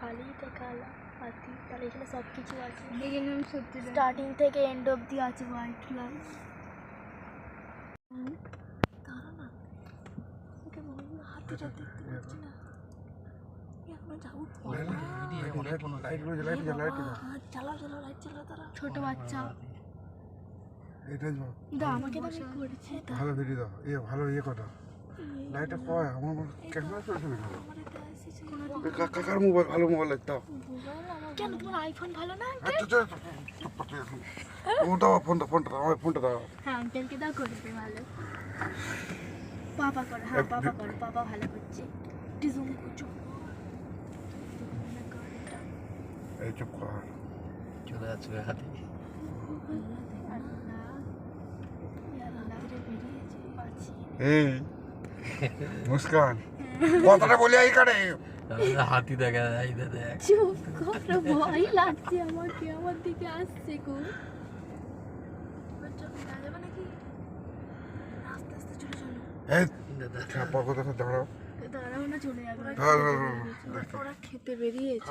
ভালোই দেখালাম হাতি তাহলে এখানে সব কিছু আছে সত্যি স্টার্টিং থেকে এন্ড অবধি আছে হোয়াইট লাইন দাঁড়া না। ওকে বল হাতিটা দেখতে পাচ্ছি না। লাইট লাইট লাইট লাইট তারা ছোট বাচ্চা। এটা যাও দা আমাকে তো করেছে। ভালো ভিডিও দাও। এ ভালো ইয়ে কথা লাইটটা পায় আমার ক্যামেরা চলছে না কাকার মোবাইল? ভালো মোবাইল দাও কেন তোমার আইফোন ভালো না আচ্ছা চল ও দাও ফোনটা ফোনটা দাও আমার ফোনটা দাও। হ্যাঁ আঙ্কেলকে দাও করবে ভালো। পাপা করে হ্যাঁ পাপা করে পাপা ভালো করছে। একটু জুম করছ? এই চুপ কর। চলে যাচ্ছে হাতি। এই। মুস্কান কথাটা বলি এই কাটে হাতি দেখা যায় দেখ চুপ করো ভয় লাগছে আমাকে আমার দিকে আসছে গো। দাঁড়াও। না চলে যাবে। ওরা খেতে বেরিয়েছে।